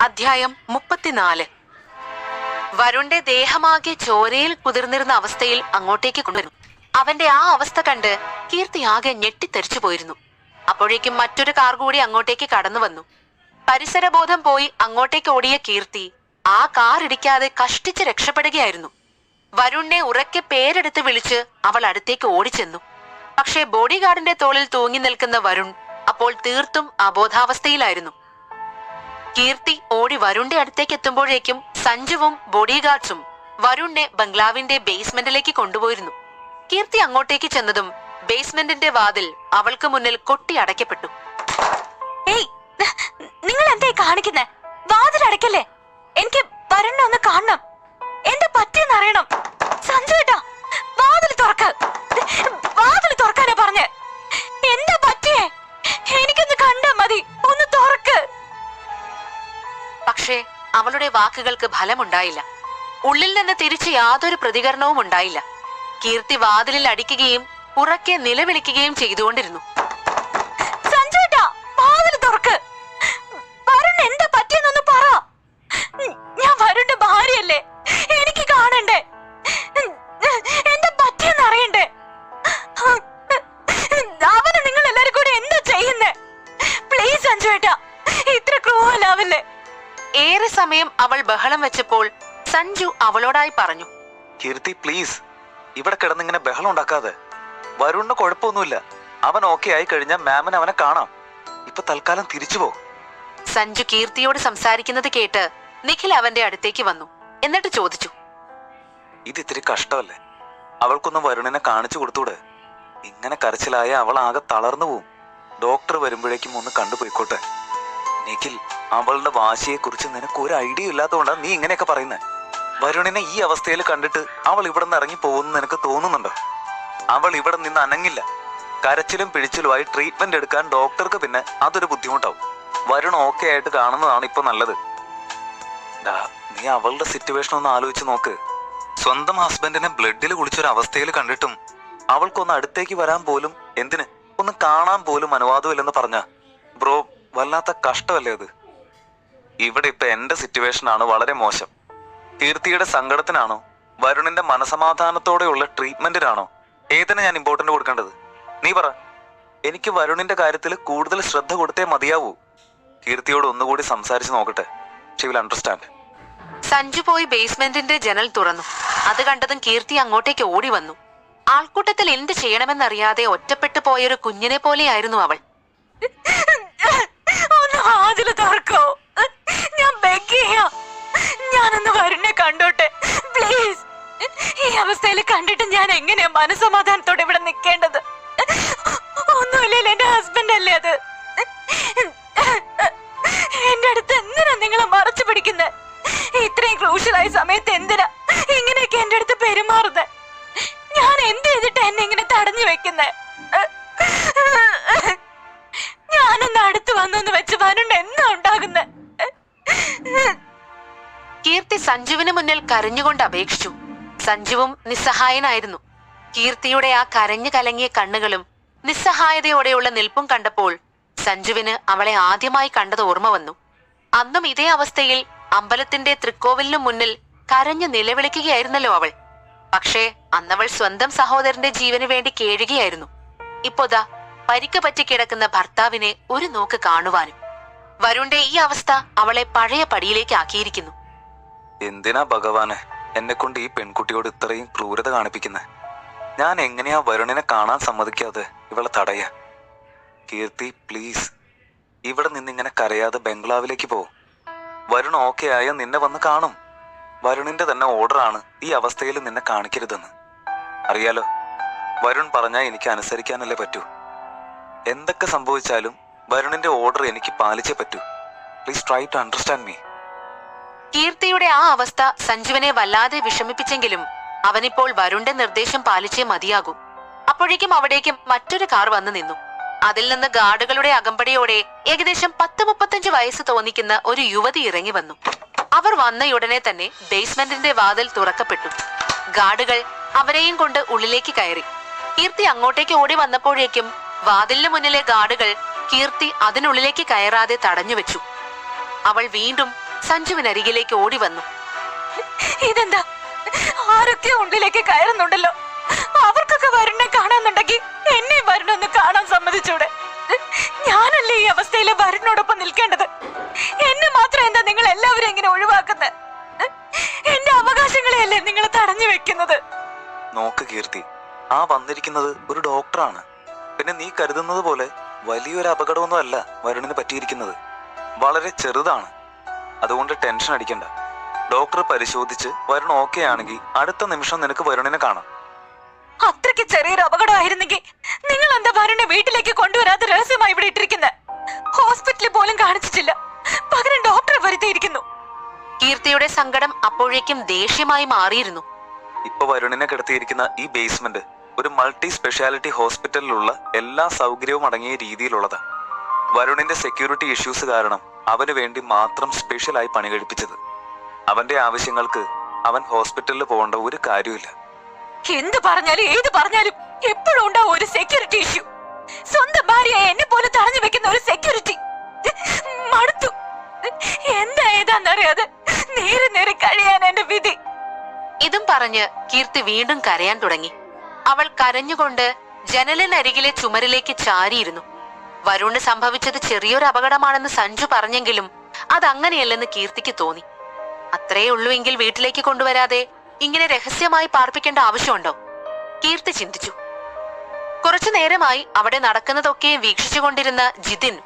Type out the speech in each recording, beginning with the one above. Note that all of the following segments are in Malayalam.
അധ്യായം മുപ്പത്തിനാല്. വരുണിന്റെ ദേഹമാകെ ചോരയിൽ കുതിർന്നിരുന്ന അവസ്ഥയിൽ അങ്ങോട്ടേക്ക് കൊണ്ടുവരുന്നു. അവന്റെ ആ അവസ്ഥ കണ്ട് കീർത്തി ആകെ ഞെട്ടിത്തെറിച്ചു പോയിരുന്നു. അപ്പോഴേക്കും മറ്റൊരു കാർ കൂടി അങ്ങോട്ടേക്ക് കടന്നു വന്നു. പരിസരബോധം പോയി അങ്ങോട്ടേക്ക് ഓടിയ കീർത്തി ആ കാർ ഇടിക്കാതെ കഷ്ടിച്ച് രക്ഷപ്പെടുകയായിരുന്നു. വരുണിനെ ഉറക്കെ പേരെടുത്ത് വിളിച്ച് അവൾ അടുത്തേക്ക് ഓടിച്ചെന്നു. പക്ഷേ ബോഡി ഗാർഡിന്റെ തോളിൽ തൂങ്ങി നിൽക്കുന്ന വരുൺ അപ്പോൾ തീർത്തും അബോധാവസ്ഥയിലായിരുന്നു. കീർത്തി ഓടി വരുണിന്റെ അടുത്തേക്ക് എത്തുമ്പോഴേക്കും സഞ്ജുവും ബോഡിഗാർഡ്സും വരുണിനെ ബംഗ്ലാവിന്റെ ബേസ്മെന്റിലേക്ക് കൊണ്ടുപോയിരുന്നു. കീർത്തി അങ്ങോട്ടേക്ക് ചെന്നതും ബേസ്മെന്റിന്റെ വാതിൽ അവൾക്ക് മുന്നിൽ കൊട്ടി അടയ്ക്കപ്പെട്ടു. നിങ്ങൾ എന്തായി കാണിക്കുന്നേ? വാതിൽ അടയ്ക്കല്ലേ? എനിക്ക് വരുണ്ണ ഒന്ന് കാണണം. എന്താ പറ്റിയെന്ന് അറിയണം. സഞ്ജു ഏട്ടാ വാതിൽ തുറക്ക് വാതിൽ തുറക്കാനാ പറഞ്ഞേ. എന്താ പറ്റിയേ? എനിക്കൊന്ന് കണ്ടാ മതി. ഒന്ന് തുറക്ക്. പക്ഷേ അവളുടെ വാക്കുകൾക്ക് ഫലമുണ്ടായില്ല. ഉള്ളിൽ നിന്ന് തിരിച്ച് യാതൊരു പ്രതികരണവും ഉണ്ടായില്ല. കീർത്തി വാതിലിൽ അടിക്കുകയും ഉറക്കെ നിലവിളിക്കുകയും ചെയ്തുകൊണ്ടിരുന്നു. ബഹളം വെച്ചപ്പോൾ സഞ്ജു അവളോടായി പറഞ്ഞു കീർത്തി പ്ലീസ്. ഇവിടെ കിടന്നിങ്ങനെ ബഹളം ഉണ്ടാക്കാതെ. വരുണിന് കുഴപ്പമൊന്നുമില്ല. അവൻ ഓക്കെ ആയി കഴിഞ്ഞാൽ മാമിന് അവനെ കാണാം. ഇപ്പൊ തൽക്കാലം തിരിച്ചു പോ. സഞ്ജു കീർത്തിയോട് സംസാരിക്കുന്നത് കേട്ട് നിഖിൽ അവന്റെ അടുത്തേക്ക് വന്നു. എന്നിട്ട് ചോദിച്ചു ഇത് ഇത്തിരി കഷ്ടമല്ലേ? അവൾക്കൊന്നും വരുണിനെ കാണിച്ചു കൊടുത്തൂടെ? ഇങ്ങനെ കരച്ചിലായ അവൾ ആകെ തളർന്നു പോവും. ഡോക്ടർ വരുമ്പോഴേക്കും ഒന്ന് കണ്ടുപോയിക്കോട്ടെ. നിഖിൽ അവളുടെ വാശിയെ കുറിച്ച് നിനക്ക് ഒരു ഐഡിയ ഇല്ലാത്തതുകൊണ്ടാണ് നീ ഇങ്ങനെയൊക്കെ പറയുന്നത് വരുണിനെ ഈ അവസ്ഥയിൽ കണ്ടിട്ട് അവൾ ഇവിടെ നിന്ന് ഇറങ്ങി പോകുന്നു നിനക്ക് തോന്നുന്നുണ്ടോ? അവൾ ഇവിടെ നിന്ന് അനങ്ങില്ല. കരച്ചിലും പിഴിച്ചിലുമായി ട്രീറ്റ്മെന്റ് എടുക്കാൻ ഡോക്ടർക്ക് പിന്നെ അതൊരു ബുദ്ധിമുട്ടാവും. വരുൺ ഓക്കെ ആയിട്ട് കാണുന്നതാണ് ഇപ്പൊ നല്ലത്. നീ അവളുടെ സിറ്റുവേഷൻ ഒന്ന് ആലോചിച്ച് നോക്ക്. സ്വന്തം ഹസ്ബൻഡിനെ ബ്ലഡിൽ കുളിച്ചൊരു അവസ്ഥയിൽ കണ്ടിട്ടും അവൾക്കൊന്ന് അടുത്തേക്ക് വരാൻ പോലും എന്തിന്? ഒന്ന് കാണാൻ പോലും അനുവാദമില്ലെന്ന് പറഞ്ഞ. ബ്രോ വല്ലാത്ത കഷ്ടമല്ലേ അത്? ഇവിടെ ഇപ്പൊ എന്റെ സിറ്റുവേഷൻ ആണ് വളരെ മോശം. കീർത്തിയുടെ സങ്കടത്തിനാണോ വരുണിന്റെ മനസമാധാനത്തോടെയുള്ള ട്രീറ്റ്മെന്റിനാണോ ഏതിനാ ഞാൻ ഇമ്പോർട്ടന്റ് കൊടുക്കേണ്ടത്? നീ പറ. എനിക്ക് വരുണിന്റെ കാര്യത്തിൽ കൂടുതൽ ശ്രദ്ധ കൊടുത്തേ മതിയാവൂ. കീർത്തിയോട് ഒന്നുകൂടി സംസാരിച്ചു നോക്കട്ടെ. ഷി വിൽ അണ്ടർസ്റ്റാൻഡ് സഞ്ജു പോയി ബേസ്മെന്റിന്റെ ജനൽ തുറന്നു. അത് കണ്ടതും കീർത്തി അങ്ങോട്ടേക്ക് ഓടി വന്നു. ആൾക്കൂട്ടത്തിൽ എന്ത് ചെയ്യണമെന്നറിയാതെ ഒറ്റപ്പെട്ടു പോയൊരു കുഞ്ഞിനെ പോലെയായിരുന്നു അവൾ. തുറക്കോ. ഞാൻ ബെഗ് ചെയ്യാം. ഞാനൊന്ന് വരുണെ കണ്ടോട്ടെ. പ്ലീസ് ഈ അവസ്ഥയിൽ കണ്ടിട്ട് ഞാൻ എങ്ങനെയാ മനസമാധാനത്തോടെ ഇവിടെ നിൽക്കേണ്ടത് ഒന്നുമില്ലല്ലോ എന്റെ ഹസ്ബൻഡ് അല്ലേ അത്? എന്റെ അടുത്ത് എന്തിനാ നിങ്ങളെ മറച്ചു പിടിക്കുന്നത് ഇത്രയും ക്രൂഷ്യലായ സമയത്ത് എന്തിനാ ഇങ്ങനെയൊക്കെ എന്റെ അടുത്ത് പെരുമാറുന്നത് ഞാൻ എന്ത് ചെയ്തിട്ട് എന്നെ ഇങ്ങനെ തടഞ്ഞു വെക്കുന്നേ? ഞാനൊന്ന് അടുത്ത് വന്നെന്ന് കീർത്തി സഞ്ജുവിന് മുന്നിൽ കരഞ്ഞുകൊണ്ട് അപേക്ഷിച്ചു. സഞ്ജുവും നിസ്സഹായനായിരുന്നു. കീർത്തിയുടെ ആ കരഞ്ഞു കലങ്ങിയ കണ്ണുകളും നിസ്സഹായതയോടെയുള്ള നിൽപ്പും കണ്ടപ്പോൾ സഞ്ജുവിന് അവളെ ആദ്യമായി കണ്ടത് ഓർമ്മ വന്നു. അന്നും ഇതേ അവസ്ഥയിൽ അമ്പലത്തിന്റെ തൃക്കോവിലിനു മുന്നിൽ കരഞ്ഞു നിലവിളിക്കുകയായിരുന്നല്ലോ അവൾ. പക്ഷേ അന്നവൾ സ്വന്തം സഹോദരന്റെ ജീവന് വേണ്ടി കേഴുകയായിരുന്നു. ഇപ്പോതാ പരിക്ക് പറ്റി കിടക്കുന്ന ഭർത്താവിനെ ഒരു നോക്ക് കാണുവാനും. വരുണിന്റെ ഈ അവസ്ഥ അവളെ പഴയ പടിയിലേക്ക് ആക്കിയിരിക്കുന്നു. എന്തിനാ ഭഗവാന് എന്നെ കൊണ്ട് ഈ പെൺകുട്ടിയോട് ഇത്രയും ക്രൂരത കാണിപ്പിക്കുന്നത് ഞാൻ എങ്ങനെയാ വരുണിനെ കാണാൻ സമ്മതിക്കാതെ ഇവളെ തടയ? കീർത്തി പ്ലീസ് ഇവിടെ നിന്ന് ഇങ്ങനെ കരയാതെ ബംഗ്ലാവിലേക്ക് പോ. വരുൺ ഓക്കെ ആയ നിന്നെ വന്ന് കാണും. വരുണിന്റെ തന്നെ ഓർഡറാണ് ഈ അവസ്ഥയിൽ നിന്നെ കാണിക്കരുതെന്ന്. അറിയാലോ വരുൺ പറഞ്ഞാൽ എനിക്ക് അനുസരിക്കാനല്ലേ പറ്റൂ. എന്തൊക്കെ സംഭവിച്ചാലും വരുണിന്റെ ഓർഡർ എനിക്ക് പാലിച്ചേ പറ്റൂ. Please try to understand me കീർത്തിയുടെ ആ അവസ്ഥ സഞ്ജുവിനെ വല്ലാതെ വിഷമിപ്പിച്ചെങ്കിലും അവനിപ്പോൾ വരുണിന്റെ നിർദ്ദേശം പാലിച്ചേ മതിയാകൂ. അപ്പോഴേക്കും അവിടേക്ക് മറ്റൊരു കാർ വന്നു നിന്നു. അതിൽ നിന്ന് ഗാർഡുകളുടെ അകമ്പടിയോടെ ഏകദേശം പത്ത് മുപ്പത്തഞ്ച് വയസ്സ് തോന്നിക്കുന്ന ഒരു യുവതി ഇറങ്ങി വന്നു. അവർ വന്നയുടനെ തന്നെ ബേസ്മെന്റിന്റെ വാതിൽ തുറക്കപ്പെട്ടു. ഗാർഡുകൾ അവരെയും കൊണ്ട് ഉള്ളിലേക്ക് കയറി. കീർത്തി അങ്ങോട്ടേക്ക് ഓടി വന്നപ്പോഴേക്കും വാതിലിന് മുന്നിലെ ഗാർഡുകൾ കീർത്തി അതിനുള്ളിലേക്ക് കയറാതെ തടഞ്ഞു വെച്ചു. അവൾ വീണ്ടും സഞ്ജുവിനരികിലേക്ക് ഓടി വന്നു. ഇതെന്താ? ആരൊക്കെ ഉള്ളിലേക്ക് കയറുന്നുണ്ടല്ലോ. അവർക്കൊക്കെ വരുണ്ണെ കാണാന്നുണ്ടെങ്കിൽ എന്നെ വരുണൊന്ന് കാണാൻ സമ്മതിച്ചൂടെ? ഞാനല്ലേ ഈ അവസ്ഥയിൽ വരുണോടൊപ്പം നിൽക്കേണ്ടത്? എന്നെ മാത്രം എന്താ നിങ്ങൾ എല്ലാവരും ഇങ്ങനെ ഒഴിവാക്കുന്നത് എന്റെ അവകാശങ്ങളെയല്ലേ നിങ്ങൾ തടഞ്ഞു വെക്കുന്നത്? നോക്ക് കീർത്തി ആ വന്നിരിക്കുന്നത് ഒരു ഡോക്ടറാണ്. പിന്നെ നീ കരുതുന്നത് പോലെ വലിയൊരു അപകടമൊന്നും അല്ല വരുണിന് പറ്റിയിരിക്കുന്നത്. വളരെ ചെറുതാണ്. അതുകൊണ്ട് ടെൻഷൻ അടിക്കണ്ട. ഡോക്ടർ പരിശോധിച്ച് വരുൺ ഓക്കെ ആണെങ്കിൽ അടുത്ത നിമിഷം നിനക്ക് വരുണിനെ കാണാം. അത്രയ്ക്ക് ചെറിയൊരു അപകടമായിരുന്നെങ്കിൽ നിങ്ങൾ എന്താ വരുണെ വീട്ടിലേക്ക് കൊണ്ടുവരാതെ രഹസ്യമായി ഇവിടെ ഇട്ടിരിക്കുന്നത് ഹോസ്പിറ്റലിൽ പോലും കാണിച്ചിട്ടില്ല. പകരം ഡോക്ടറെ വരുത്തിയിരിക്കുന്നു. കീർത്തിയുടെ സങ്കടം അപ്പോഴേക്കും ദേഷ്യമായി മാറിയിരുന്നു. ഇപ്പൊ വരുണിനെ കിടത്തിയിരിക്കുന്ന ഈ ബേസ്മെന്റ് ഒരു മൾട്ടി സ്പെഷ്യാലിറ്റി ഹോസ്പിറ്റലിലുള്ള എല്ലാ സൗകര്യവും അടങ്ങിയ രീതിയിലുള്ളതാണ് വരുണിന്റെ സെക്യൂരിറ്റി ഇഷ്യൂസ് കാരണം അവന് വേണ്ടി മാത്രം സ്പെഷ്യലായി പണി കഴിപ്പിച്ചത് അവന്റെ ആവശ്യങ്ങൾക്ക് അവൻ ഹോസ്പിറ്റലിൽ പോകേണ്ട ഒരു കാര്യമില്ല എന്ത് പറഞ്ഞാലും ഏത് പറഞ്ഞാലും എപ്പോഴും ഉണ്ടാവും ഒരു സെക്യൂരിറ്റി ഇഷ്യൂ സ്വന്തം ഭാര്യയെ എന്നെ പോലെ തടഞ്ഞു വെക്കുന്ന ഒരു സെക്യൂരിറ്റി മടുത്തു. എന്താ ഏതാന്നറിയാതെ നേരെ നേരെ കഴിയാൻ എന്റെ വിധി. ഇതും പറഞ്ഞ് കീർത്തി വീണ്ടും കരയാൻ തുടങ്ങി. അവൾ കരഞ്ഞുകൊണ്ട് ജനലിനരികിലെ ചുമരിലേക്ക് ചാരിയിരുന്നു. വരുണ് സംഭവിച്ചത് ചെറിയൊരു അപകടമാണെന്ന് സഞ്ജു പറഞ്ഞെങ്കിലും അതങ്ങനെയല്ലെന്ന് കീർത്തിക്ക് തോന്നി. അത്രേ ഉള്ളുവെങ്കിൽ വീട്ടിലേക്ക് കൊണ്ടുവരാതെ ഇങ്ങനെ രഹസ്യമായി പാർപ്പിക്കേണ്ട ആവശ്യമുണ്ടോ? കീർത്തി ചിന്തിച്ചു. കുറച്ചു നേരമായി അവിടെ നടക്കുന്നതൊക്കെ വീക്ഷിച്ചുകൊണ്ടിരുന്ന ജിതിൻ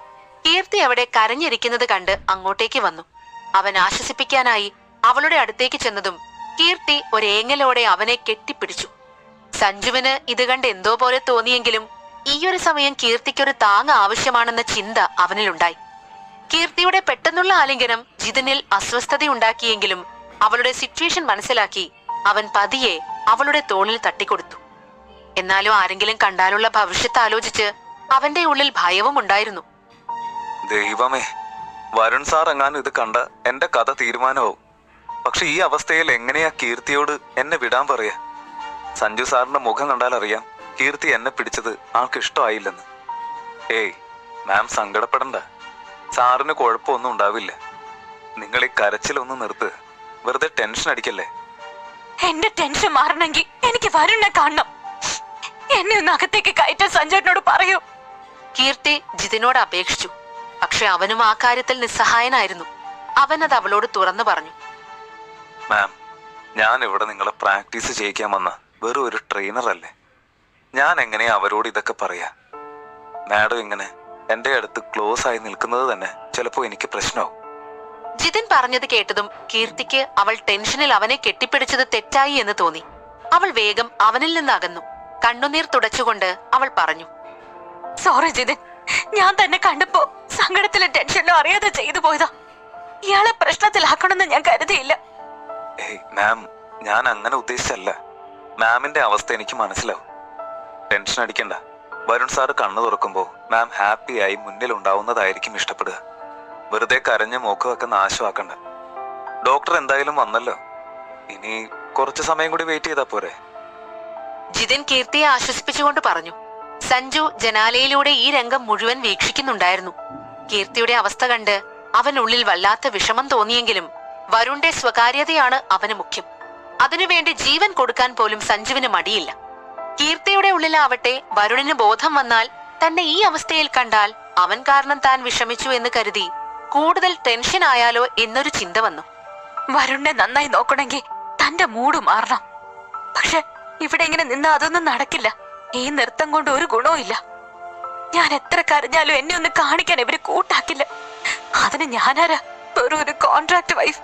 കീർത്തി അവിടെ കരഞ്ഞിരിക്കുന്നത് കണ്ട് അങ്ങോട്ടേക്ക് വന്നു. അവൻ ആശ്വസിപ്പിക്കാനായി അവളുടെ അടുത്തേക്ക് ചെന്നതും കീർത്തി ഒരേങ്ങലോടെ അവനെ കെട്ടിപ്പിടിച്ചു. സഞ്ജുവിന് ഇത് കണ്ട് എന്തോ പോലെ തോന്നിയെങ്കിലും ഈയൊരു സമയം കീർത്തിക്കൊരു താങ് ആവശ്യമാണെന്ന ചിന്ത അവനിലുണ്ടായി. കീർത്തിയുടെ പെട്ടെന്നുള്ള ആലിംഗനം ജിതിനിൽ അസ്വസ്ഥതയുണ്ടാക്കിയെങ്കിലും അവളുടെ സിറ്റുവേഷൻ മനസ്സിലാക്കി അവൻ പതിയെ അവളുടെ തോളിൽ തട്ടിക്കൊടുത്തു. എന്നാലും ആരെങ്കിലും കണ്ടാലുള്ള ഭവിഷ്യത്ത് ആലോചിച്ച് അവന്റെ ഉള്ളിൽ ഭയവും ഉണ്ടായിരുന്നു. ദൈവമേ വരുൺ സാർ എങ്ങാനും ഇത് കണ്ട എന്റെ കഥ തീരുമാനമാവും. പക്ഷെ ഈ അവസ്ഥയിൽ എങ്ങനെയാ കീർത്തിയോട് എന്നെ വിടാൻ പറയാ? സഞ്ജു സാറിന്റെ മുഖം കണ്ടാൽ അറിയാം കീർത്തി എന്നെ പിടിച്ചത് ആൾക്ക് ഇഷ്ടമായില്ലെന്ന്. ഏയ് മാം സങ്കടപ്പെടണ്ട. സാറിന് കുഴപ്പമൊന്നും ഉണ്ടാവില്ല. നിങ്ങൾ ഈ കരച്ചിലൊന്ന് നിർത്ത്. വെറുതെ ടെൻഷൻ അടിക്കല്ലേ? എന്റെ ടെൻഷൻ മാറണമെങ്കിൽ എനിക്ക് വരുണ്ണെ കാണണം. എന്നെ ഒന്ന് അകത്തേക്ക് കയറ്റാൻ സഞ്ജയനോട് പറയൂ. കീർത്തി ജിതിനോട് അപേക്ഷിച്ചു. പക്ഷെ അവനും ആ കാര്യത്തിൽ നിസ്സഹായനായിരുന്നു. അവനത് അത് അവളോട് തുറന്നു പറഞ്ഞു. മാം ഞാൻ ഇവിടെ നിങ്ങളെ പ്രാക്ടീസ് ചെയ്യിക്കാൻ വന്ന വെറും ഒരു ട്രെയിനർ അല്ലേ? ഞാൻ എങ്ങനെ അവരോട് ഇതൊക്കെ പറയാ? മാഡം ഇങ്ങനെ എന്റെ അടുത്ത് ക്ലോസ് ആയി നിൽക്കുന്നത് തന്നെ ചിലപ്പോ എനിക്ക് പ്രശ്നമാവും. ജിതിൻ പറഞ്ഞത് കേട്ടതും കീർത്തിക്ക് അവൾ ടെൻഷനിൽ അവനെ കെട്ടിപ്പിടിച്ചത് തെറ്റായി എന്ന് തോന്നി. അവൾ വേഗം അവനിൽ നിന്ന് അകന്നു. കണ്ണുനീർ തുടച്ചുകൊണ്ട് അവൾ പറഞ്ഞു സോറി ജിതിൻ. ഞാൻ തന്നെ കണ്ടപ്പോ സങ്കടത്തിലും ടെൻഷനിലും അറിയാതെ ചെയ്തു പോയതാ. ഇയാളെ പ്രശ്നത്തിലാക്കണമെന്ന് ഞാൻ കരുതിയില്ല. മാം ഞാൻ അങ്ങനെ ഉദ്ദേശിച്ചല്ല. മാമിന്റെ അവസ്ഥ എനിക്ക് മനസ്സിലാവും. ടെൻഷൻ അടിക്കണ്ട. വരുൺ സാറ് കണ്ണു തുറക്കുമ്പോൾ മാം ഹാപ്പിയായി മുന്നിൽ ഉണ്ടാവുന്നതായിരിക്കും ഇഷ്ടപ്പെടുക. വെറുതെ കരഞ്ഞ് മൂക്ക് വെക്കുന്ന നാശമാക്കണ്ട ഡോക്ടർ എന്തായാലും വന്നല്ലോ. ഇനി കുറച്ച് സമയം കൂടി വെയിറ്റ് ചെയ്താ പോരെ. ജിതിൻ കീർത്തിയെ ആശ്വസിപ്പിച്ചുകൊണ്ട് പറഞ്ഞു. സഞ്ജു ജനാലയിലൂടെ ഈ രംഗം മുഴുവൻ വീക്ഷിക്കുന്നുണ്ടായിരുന്നു. കീർത്തിയുടെ അവസ്ഥ കണ്ട് അവനുള്ളിൽ വല്ലാത്ത വിഷമം തോന്നിയെങ്കിലും വരുണിന്റെ സ്വകാര്യതയാണ് അവന് മുഖ്യം. അതിനുവേണ്ടി ജീവൻ കൊടുക്കാൻ പോലും സഞ്ജുവിന് മടിയില്ല. കീർത്തിയുടെ ഉള്ളിലാവട്ടെ വരുണിന് ബോധം വന്നാൽ തന്നെ ഈ അവസ്ഥയിൽ കണ്ടാൽ അവൻ കാരണം താൻ വിഷമിച്ചു എന്ന് കരുതി കൂടുതൽ ടെൻഷൻ ആയാലോ എന്നൊരു ചിന്ത വന്നു. വരുണിനെ നന്നായി നോക്കണമെങ്കിൽ തന്റെ മൂഡ് മാറണം. പക്ഷെ ഇവിടെ ഇങ്ങനെ നിന്ന് അതൊന്നും നടക്കില്ല. ഈ നൃത്തം കൊണ്ട് ഒരു ഗുണവും ഇല്ല. ഞാൻ എത്ര കരഞ്ഞാലും എന്നെ ഒന്ന് കാണിക്കാൻ ഇവർ കൂട്ടാക്കില്ല. അതിന് ഞാനാരാ? വെറും ഒരു കോൺട്രാക്ട് വൈഫ്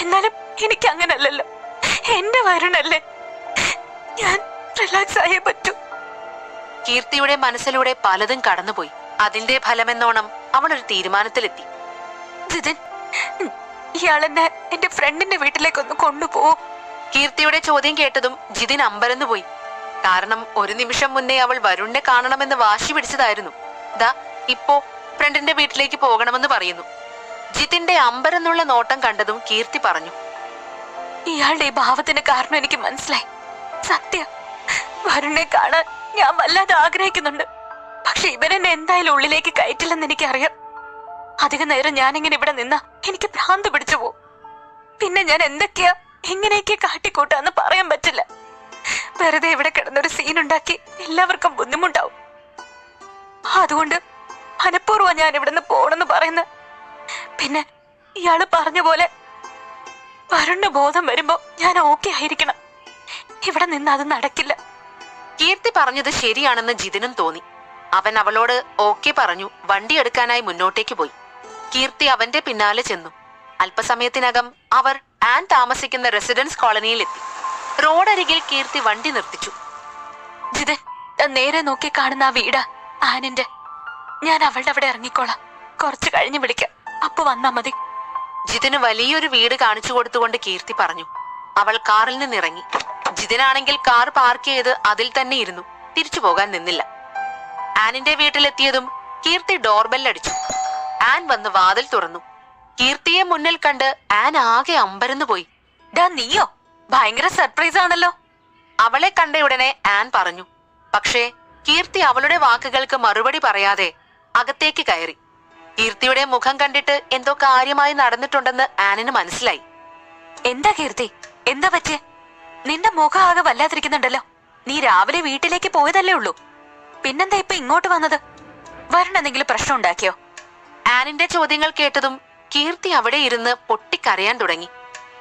എന്നാലും എനിക്ക് അങ്ങനല്ലല്ലോ എന്റെ വരുണല്ലേ. ഞാൻ റിലാക്സ് ആയേ പറ്റൂ. കീർത്തിയുടെ മനസ്സിലൂടെ പലതും കടന്നുപോയി. അതിന്റെ ഫലമെന്നോണം അവൾ ഒരു തീരുമാനത്തിലെത്തി. ജിതിൻ ഇയാളെന്നെ എന്റെ ഫ്രണ്ടിന്റെ വീട്ടിലേക്കൊന്ന് കൊണ്ടുപോ കീർത്തിയുടെ ചോദ്യം കേട്ടതും ജിതിൻ അമ്പരന്നുപോയി കാരണം ഒരു നിമിഷം മുന്നേ അവൾ വരുണിനെ കാണണമെന്ന് വാശി പിടിച്ചതായിരുന്നു. ദാ ഇപ്പോ ഫ്രണ്ടിന്റെ വീട്ടിലേക്ക് പോകണമെന്ന് പറയുന്നു. ജിതിന്റെ അമ്പരന്നുള്ള നോട്ടം കണ്ടതും കീർത്തി പറഞ്ഞു. ഇയാളുടെ ഈ ഭാവത്തിന് കാരണം എനിക്ക് മനസ്സിലായി. സത്യം. വരുണിനെ കാണാൻ ഞാൻ വല്ലാതെ ആഗ്രഹിക്കുന്നുണ്ട്. പക്ഷെ ഇവരെന്നെ എന്തായാലും ഉള്ളിലേക്ക് കയറ്റില്ലെന്ന് എനിക്കറിയാം. അധിക നേരം ഞാനിങ്ങനെ ഇവിടെ നിന്ന എനിക്ക് ഭ്രാന്ത് പിടിച്ചു പോകും പിന്നെ ഞാൻ എന്തൊക്കെയാ എങ്ങനെയൊക്കെ കാട്ടിക്കൂട്ടാന്ന് പറയാൻ പറ്റില്ല. വെറുതെ ഇവിടെ കിടന്നൊരു സീൻ ഉണ്ടാക്കി എല്ലാവർക്കും ബുദ്ധിമുട്ടാവും. അതുകൊണ്ട് മനഃപൂർവം ഞാൻ ഇവിടുന്ന് പോണെന്ന് പറയുന്ന. പിന്നെ ഇയാൾ പറഞ്ഞ പോലെ വരുണ്ണ ബോധം വരുമ്പോ ഞാൻ ഓക്കെ ആയിരിക്കണം. ഇവിടെ നിന്ന് അത് നടക്കില്ല. കീർത്തി പറഞ്ഞത് ശരിയാണെന്ന് ജിതിനും തോന്നി. അവൻ അവളോട് ഓക്കെ പറഞ്ഞു വണ്ടി എടുക്കാനായി മുന്നോട്ടേക്ക് പോയി. കീർത്തി അവന്റെ പിന്നാലെ ചെന്നു. അല്പസമയത്തിനകം അവർ ആൻ താമസിക്കുന്ന റെസിഡൻസ് കോളനിയിലെത്തി. റോഡരികിൽ കീർത്തി വണ്ടി നിർത്തിച്ചു. ജിതൻ നേരെ നോക്കി കാണുന്ന ആ വീടാ ആനിന്റെ. ഞാൻ അവളുടെ അവിടെ ഇറങ്ങിക്കോളാം. കുറച്ച് കഴിഞ്ഞ് വിളിക്കാം. അപ്പൊ വന്നാ മതി. ജിതിന് വലിയൊരു വീട് കാണിച്ചു കൊടുത്തുകൊണ്ട് കീർത്തി പറഞ്ഞു. അവൾ കാറിൽ നിന്നിറങ്ങി. ജിതിനാണെങ്കിൽ കാർ പാർക്ക് ചെയ്ത് അതിൽ തന്നെ ഇരുന്നു. തിരിച്ചു പോകാൻ നിന്നില്ല. ആനിന്റെ വീട്ടിലെത്തിയതും കീർത്തി ഡോർബെൽ അടിച്ചു. ആൻ വന്ന് വാതിൽ തുറന്നു. കീർത്തിയെ മുന്നിൽ കണ്ട് ആൻ ആകെ അമ്പരന്നു പോയി. ഡാ നീയോ? ഭയങ്കര സർപ്രൈസ് ആണല്ലോ. അവളെ കണ്ടയുടനെ ആൻ പറഞ്ഞു. പക്ഷേ കീർത്തി അവളുടെ വാക്കുകൾക്ക് മറുപടി പറയാതെ അകത്തേക്ക് കയറി. കീർത്തിയുടെ മുഖം കണ്ടിട്ട് എന്തോ കാര്യമായി നടന്നിട്ടുണ്ടെന്ന് ആനിന് മനസ്സിലായി. എന്താ കീർത്തി? എന്താ പറ്റിയ? നിന്റെ മുഖം ആകെ വല്ലാതിരിക്കുന്നുണ്ടല്ലോ. നീ രാവിലെ വീട്ടിലേക്ക് പോയതല്ലേ ഉള്ളൂ. പിന്നെന്താ ഇപ്പൊ ഇങ്ങോട്ട് വന്നത്? വരണ എന്തെങ്കിലും പ്രശ്നം ഉണ്ടാക്കിയോ? ആനിന്റെ ചോദ്യങ്ങൾ കേട്ടതും കീർത്തി അവിടെ ഇരുന്ന് പൊട്ടിക്കരയാൻ തുടങ്ങി.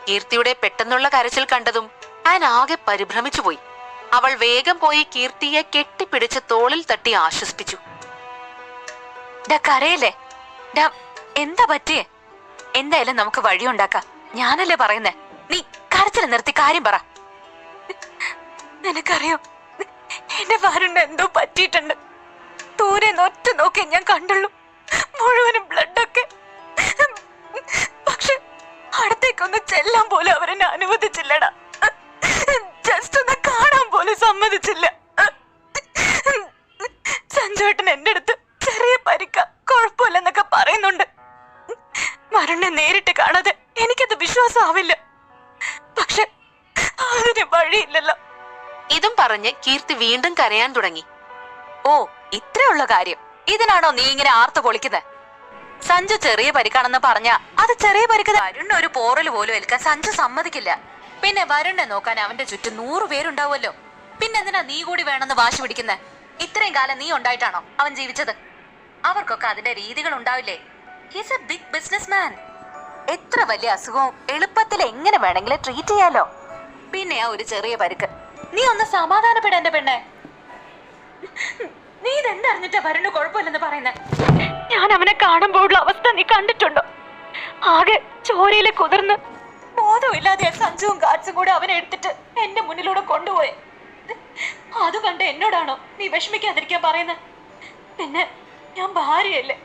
കീർത്തിയുടെ പെട്ടെന്നുള്ള കരച്ചിൽ കണ്ടതും ആൻ ആകെ പരിഭ്രമിച്ചുപോയി അവൾ വേഗം പോയി കീർത്തിയെ കെട്ടിപ്പിടിച്ച് തോളിൽ തട്ടി ആശ്വസിപ്പിച്ചു. ഡാ കരയല്ലേ? എന്താ പറ്റിയേ? എന്തായാലും നമുക്ക് വഴിയുണ്ടാക്കാം. ഞാനല്ലേ പറയുന്നേ? നീ കരച്ചിൽ നിർത്തി കാര്യം പറ. നിനക്കറിയോ? എന്റെ വാരുണ്ട് എന്തോ പറ്റിയിട്ടുണ്ട്. തൂരെ ഒറ്റ നോക്കി ഞാൻ കണ്ടുള്ളൂ. മുഴുവനും ബ്ലഡൊക്കെ പക്ഷെ അടുത്തേക്കൊന്ന് ചെല്ലാൻ പോലും അവരെന്നെ അനുവദിച്ചില്ലടാ. ജസ്റ്റ് ഒന്ന് കാണാൻ പോലും സമ്മതിച്ചില്ല. കീർത്തി വീണ്ടും കരയാൻ തുടങ്ങി. ഓ ഇത്രയുള്ള കാര്യം. ഇതിനാണോ നീ ഇങ്ങനെ ആർത്തു പൊളിക്കുന്നത്? സഞ്ജു ചെറിയ പരിക്കാണെന്ന് പറഞ്ഞ അത് ചെറിയ പരിക്ക് വരുണ്ണ ഒരു പോറൽ പോലും ഏൽക്കാൻ സഞ്ജു സമ്മതിക്കില്ല. പിന്നെ വരുണ്ണെ നോക്കാൻ അവന്റെ ചുറ്റും നൂറു പേരുണ്ടാവുമല്ലോ. പിന്നെ എന്തിനാ നീ കൂടി വേണമെന്ന് വാശി പിടിക്കുന്ന? ഇത്രയും കാലം നീ ഉണ്ടായിട്ടാണോ അവൻ ജീവിച്ചത്? അവർക്കൊക്കെ അതിന്റെ രീതികൾ ഉണ്ടാവില്ലേ? His a big businessman എത്ര വലിയ അസുഖവും എളുപ്പത്തിൽ എങ്ങനെ വേണമെങ്കിലും ട്രീറ്റ് ചെയ്യാലോ? പിന്നെ ആ ഒരു ചെറിയ പരിക്ക്. നീ ഒന്ന് സമാധാനപ്പെട എന്റെ പെണ്ണെ. നീ ഇതെന്തറിഞ്ഞിട്ടാ വരണ്ട് കുഴപ്പമില്ലെന്ന് പറയുന്നത് ഞാൻ അവനെ കാണുമ്പോഴുള്ള അവസ്ഥ നീ കണ്ടിട്ടുണ്ടോ? ആകെ ചോരയിലെ കുതിർന്ന്. ബോധമില്ലാതെ സഞ്ജുവും കാച്ചും കൂടെ അവനെ എടുത്തിട്ട് എന്റെ മുന്നിലൂടെ കൊണ്ടുപോയെ. അത് കണ്ട് എന്നോടാണോ നീ വിഷമിക്കാതിരിക്കാൻ പറയുന്നത് പിന്നെ ഞാൻ ഭാര്യയല്ലേ.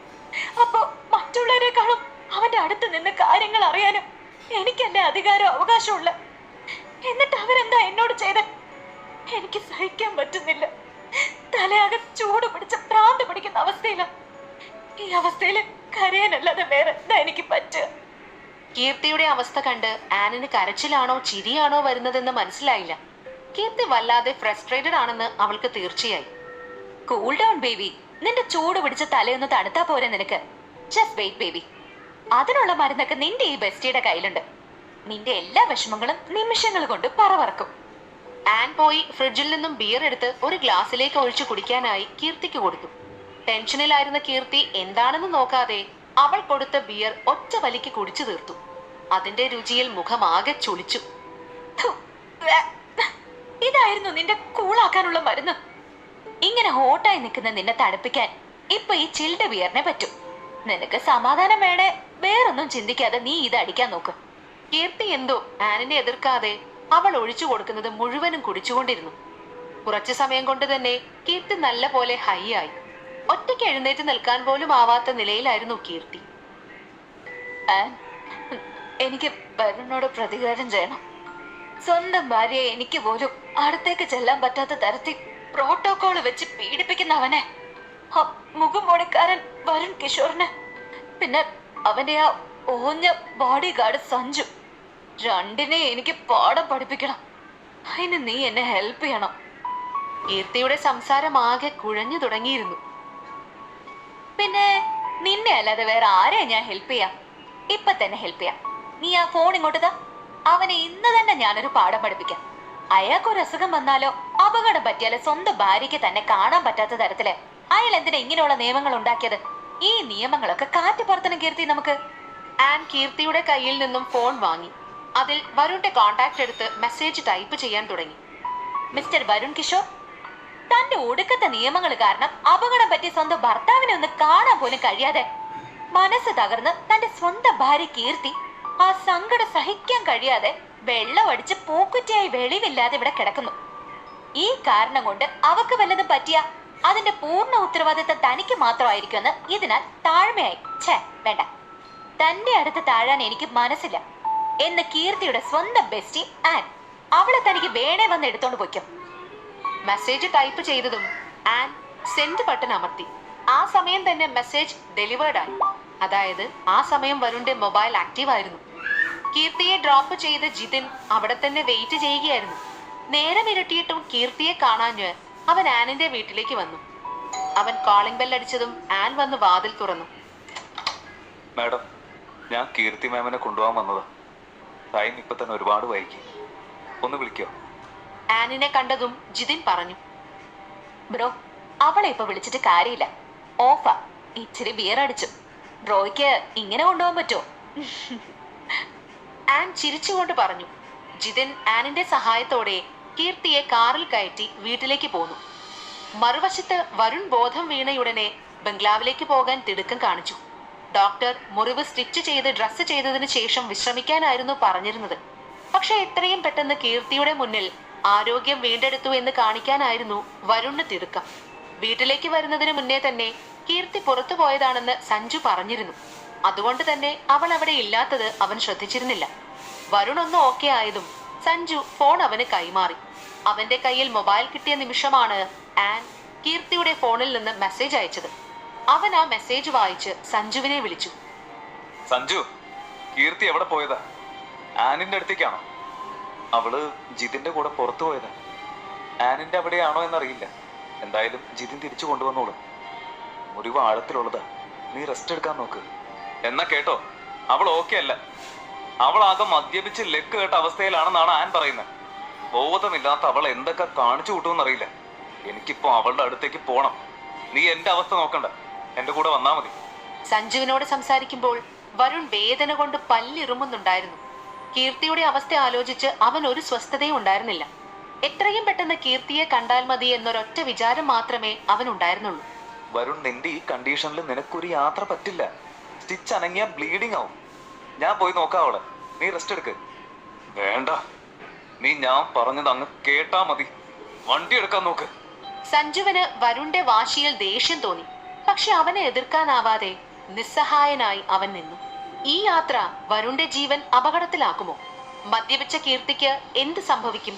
അപ്പൊ മറ്റുള്ളവരെക്കാളും അവന്റെ അടുത്ത് നിന്ന് കാര്യങ്ങൾ അറിയാനും എനിക്കെന്റെ അധികാരം അവകാശമുള്ള എന്നിട്ട് അവരെന്താ എന്നോട് ചെയ്തേ? എനിക്ക് സഹിക്കാൻ പറ്റുന്നില്ല. തലയാകെ ചൂട് പിടിച്ച ഭ്രാന്ത് പിടിക്കുന്ന അവസ്ഥയിലാണ് ഈ അവസ്ഥയിൽ കരയാനല്ലാതെ വേറെ എന്താ എനിക്ക് പറ്റുക? കീർത്തിയുടെ അവസ്ഥ കണ്ട് ആനിന് കരച്ചിലാണോ ചിരിയാണോ വരുന്നതെന്ന് മനസ്സിലായില്ല. കീർത്തി വല്ലാതെ ഫ്രസ്ട്രേറ്റഡ് ആണെന്ന് അവൾക്ക് തീർച്ചയായി. കൂൾ ഡൗൺ ബേബി നിന്റെ ചൂട് പിടിച്ച തലയൊന്ന് തണുത്താ പോരെ നിനക്ക്. ജസ്റ്റ് വെയിറ്റ് ബേബി അതിനുള്ള മരുന്നൊക്കെ നിന്റെ ഈ ബെസ്റ്റിയുടെ കയ്യിലുണ്ട്. നിന്റെ എല്ലാ വിഷമങ്ങളും നിമിഷങ്ങൾ കൊണ്ട് പറവറക്കും ആൻ പോയി ഫ്രിഡ്ജിൽ നിന്നും ബിയർ എടുത്ത് ഒരു ഗ്ലാസ്സിലേക്ക് ഒഴിച്ചു കുടിക്കാനായി കീർത്തിക്ക് കൊടുത്തു. ടെൻഷനിലായിരുന്ന കീർത്തി എന്താണെന്ന് നോക്കാതെ അവൾ കൊടുത്ത ബിയർ ഒറ്റ വലിക്ക് കുടിച്ചു തീർത്തു. അതിന്റെ രുചിയിൽ മുഖമാകെ ചുളിച്ചു. ഇതായിരുന്നു നിന്റെ കൂളാക്കാനുള്ള മരുന്ന്. ഇങ്ങനെ ഹോട്ടായി നിൽക്കുന്ന നിന്നെ തണുപ്പിക്കാൻ ഇപ്പൊ ഈ ചിൽഡ് ബിയറിനെ പറ്റും. നിനക്ക് സമാധാനം വേണേ വേറൊന്നും ചിന്തിക്കാതെ നീ ഇത് അടിക്കാൻ നോക്ക്. കീർത്തി എന്തോ ആനിനെ എതിർക്കാതെ അവൾ ഒഴിച്ചു കൊടുക്കുന്നത് മുഴുവനും കുടിച്ചുകൊണ്ടിരുന്നു. കുറച്ചു സമയം കൊണ്ട് തന്നെ കീർത്തി നല്ല പോലെ ഹൈ ആയി. ഒറ്റയ്ക്ക് എഴുന്നേറ്റ് നിൽക്കാൻ പോലും ആവാത്ത നിലയിലായിരുന്നു കീർത്തി. എനിക്ക് വരുണിനോട് പ്രതികാരം ചെയ്യണം. സ്വന്തം ഭാര്യയെ എനിക്ക് പോലും അടുത്തേക്ക് ചെല്ലാൻ പറ്റാത്ത തരത്തിൽ പ്രോട്ടോകോൾ വെച്ച് പീഡിപ്പിക്കുന്ന അവനെ. മുഖംമൂടിക്കാരൻ വരുൺ കിഷോറിന്. പിന്നെ അവന്റെ ആ ഓഞ്ഞ ബോഡി ഗാർഡ് സഞ്ജു. രണ്ടിനെ എനിക്ക് പാഠം പഠിപ്പിക്കണം. അതിന് നീ എന്നെ ഹെൽപ്പ് ചെയ്യണം. കീർത്തിയുടെ സംസാരം ആകെ കുഴഞ്ഞു തുടങ്ങിയിരുന്നു. പിന്നെ നിന്നെ അല്ലാതെ വേറെ ആരെയാ ഞാൻ ഹെൽപ്പ് ചെയ്യാം? ഇപ്പൊ തന്നെ ഹെൽപ്പ് ചെയ്യാം. നീ ആ ഫോൺ ഇങ്ങോട്ട് താ അവനെ ഇന്ന് തന്നെ ഞാനൊരു പാഠം പഠിപ്പിക്കാം. അയാൾക്കൊരു അസുഖം വന്നാലോ അപകടം പറ്റിയാലോ സ്വന്തം ഭാര്യയ്ക്ക് തന്നെ കാണാൻ പറ്റാത്ത തരത്തിൽ അയാൾ എന്തിനാ ഇങ്ങനെയുള്ള നിയമങ്ങൾ ഉണ്ടാക്കിയത്? ഈ നിയമങ്ങളൊക്കെ കാറ്റ് പറത്തണം കീർത്തി നമുക്ക്. ആൻ കീർത്തിയുടെ കയ്യിൽ നിന്നും ഫോൺ വാങ്ങി. അതിൽ വരുണിന്റെ കോണ്ടാക്ട് എടുത്ത് മെസ്സേജ് ടൈപ്പ് ചെയ്യാൻ തുടങ്ങി. മിസ്റ്റർ വരുൺ കിഷോർ തന്റെ ഒടുക്കത്തെ നിയമങ്ങൾ കാരണം അപകടം പറ്റിയ സ്വന്തം ഭർത്താവിനെ ഒന്ന് കാണാൻ പോലും കഴിയാതെ മനസ്സ് തകർന്ന് തന്റെ സ്വന്തം ഭാര്യ കീർത്തി ആ സങ്കടം സഹിക്കാൻ കഴിയാതെ വെള്ളം അടിച്ച് പൂക്കുറ്റിയായി വെളിവില്ലാതെ ഇവിടെ കിടക്കുന്നു. ഈ കാരണം കൊണ്ട് അവക്ക് വല്ലതും പറ്റിയ അതിന്റെ പൂർണ ഉത്തരവാദിത്തം തനിക്ക് മാത്രമായിരിക്കുമെന്ന് ഇതിനാൽ താഴ്മയായി. ഛേ വേണ്ട. തന്റെ അടുത്ത് താഴാൻ എനിക്ക് മനസ്സില്ല. എന്ന് കീർത്തിയുടെ സ്വന്തം ബെസ്റ്റി ആൻ. അവളെ തനിക്ക് വേണേ വന്ന് എടുത്തോണ്ട് പോയിക്കും. മെസ്സേജ് ടൈപ്പ് ചെയ്തതും ആൻ സെൻഡ് ബട്ടൺ അമർത്തി. ആ സമയം തന്നെ മെസ്സേജ് ഡെലിവേർഡ് ആയി. അതായത് ആ സമയം വരുണിന്റെ മൊബൈൽ ആക്റ്റീവ് ആയിരുന്നു. കീർത്തിയെ ഡ്രോപ്പ് ചെയ്ത ജിതിൻ അവിടെ തന്നെ വെയിറ്റ് ചെയ്യുകയായിരുന്നു. നേരം ഇരട്ടിയിട്ടും കീർത്തിയെ കാണാഞ്ഞ് അവൻ ആനിന്റെ വീട്ടിലേക്ക് വന്നു. അവൻ കോളിംഗ് ബെൽ അടിച്ചതും ആൻ വന്ന് വാതിൽ തുറന്നു. മാഡം ഞാൻ കീർത്തി മാമിനെ കൊണ്ടുപോകാൻ വന്നതാ. ടൈം ഇപ്പൊ തന്നെ ഒരുപാട് വൈകി. ഒന്ന് വിളിക്കോ? ആനിനെ കണ്ടതും ജിതിൻ പറഞ്ഞു ബ്രോ അവളെ ഇപ്പൊ വിളിച്ചിട്ട് കാര്യമില്ല. ഓഫാ. ഇച്ചിരി ബിയർ അടിച്ചു ബ്രോയ്ക്ക് ഇങ്ങനെ കൊണ്ടുപോകാൻ പറ്റോ ആൻ ചിരിച്ചുകൊണ്ട് പറഞ്ഞു ജിതിൻ ആനിന്റെ സഹായത്തോടെ കീർത്തിയെ കാറിൽ കയറ്റി വീട്ടിലേക്ക് പോന്നു. മറുവശത്ത് വരുൺ ബോധം വീണയുടനെ ബംഗ്ലാവിലേക്ക് പോകാൻ തിടുക്കം കാണിച്ചു. ഡോക്ടർ മുറിവ് സ്റ്റിച്ച് ചെയ്ത് ഡ്രസ്സ് ചെയ്തതിനു ശേഷം വിശ്രമിക്കാനായിരുന്നു പറഞ്ഞിരുന്നത്. പക്ഷെ എത്രയും പെട്ടെന്ന് കീർത്തിയുടെ മുന്നിൽ ആരോഗ്യം വീണ്ടെടുത്തു എന്ന് കാണിക്കാനായിരുന്നു വരുണ് തിടുക്കം. വീട്ടിലേക്ക് വരുന്നതിന് മുന്നേ തന്നെ കീർത്തി പുറത്തു പോയതാണെന്ന് സഞ്ജു പറഞ്ഞിരുന്നു. അതുകൊണ്ട് തന്നെ അവൾ അവിടെ ഇല്ലാത്തത് അവൻ ശ്രദ്ധിച്ചിരുന്നില്ല. വരുൺ ഒന്ന് ഓക്കെ ആയതും സഞ്ജു ഫോൺ അവന് കൈമാറി. അവന്റെ കയ്യിൽ മൊബൈൽ കിട്ടിയ നിമിഷമാണ് ആൻ കീർത്തിയുടെ ഫോണിൽ നിന്ന് മെസ്സേജ് അയച്ചത്. അവൻ ആ മെസ്സേജ് വായിച്ച് സഞ്ജുവിനെ വിളിച്ചു. സഞ്ജു കീർത്തി എവിടെ പോയതാ? ആനിന്റെ അടുത്തേക്കാണോ? അവൾ ജിതിന്റെ കൂടെ പുറത്തു പോയതാ. ആനിന്റെ അവിടെയാണോ എന്നറിയില്ല. എന്തായാലും ജിതിൻ തിരിച്ചു കൊണ്ടുവന്നോളും. മുറിവ് ആഴത്തിലുള്ളതാ. നീ റെസ്റ്റ് എടുക്കാൻ നോക്ക്. എന്നാ കേട്ടോ അവൾ ഓക്കെ അല്ല. അവൾ ആകെ മദ്യപിച്ച് ലെക്ക് കേട്ട അവസ്ഥയിലാണെന്നാണ് ആൻ പറയുന്നത്. ബോധമില്ലാത്ത അവൾ എന്തൊക്കെ കാണിച്ചു കൂട്ടുമെന്നറിയില്ല. എനിക്കിപ്പോ അവളുടെ അടുത്തേക്ക് പോണം. നീ എന്റെ അവസ്ഥ നോക്കണ്ട. എന്റെ കൂടെ വന്നാ മതി. സഞ്ജുവിനോട് സംസാരിക്കുമ്പോൾ വരുൺ വേദന കൊണ്ട് പല്ലിറുമുന്നുണ്ടായിരുന്നു കീർത്തിയുടെ അവസ്ഥ ആലോചിച്ച് അവൻ ഒരു സ്വസ്ഥതയും ഉണ്ടായിരുന്നില്ല. എത്രയും പെട്ടെന്ന് കീർത്തിയെ കണ്ടാൽ മതി എന്നൊരൊറ്റ വിചാരം മാത്രമേ അവനുണ്ടായിരുന്നുള്ളൂ. വരുൺ നിന്റെ ഈ കണ്ടീഷനിൽ നിനക്കൊരു യാത്ര പറ്റില്ല. സ്റ്റിച്ച് അനങ്ങിയ ബ്ലീഡിംഗ് ആവും. ഞാൻ പോയി നോക്കാം അവളെ. നീ റെസ്റ്റ് എടുക്ക്. വേണ്ട. നീ ഞാൻ പറഞ്ഞത് അങ്ങ് കേട്ടാ മതി. വണ്ടി എടുക്കാൻ നോക്ക്. സഞ്ജുവിന് വരുണിന്റെ വാശിയിൽ ദേഷ്യം തോന്നി. പക്ഷെ അവനെ എതിർക്കാനാവാതെ നിസ്സഹായനായി അവൻ നിന്നു. ഈ യാത്ര വരുണിന്റെ ജീവൻ അപകടത്തിലാക്കുമോ? മദ്യപിച്ച കീർത്തിക്ക് എന്ത് സംഭവിക്കും?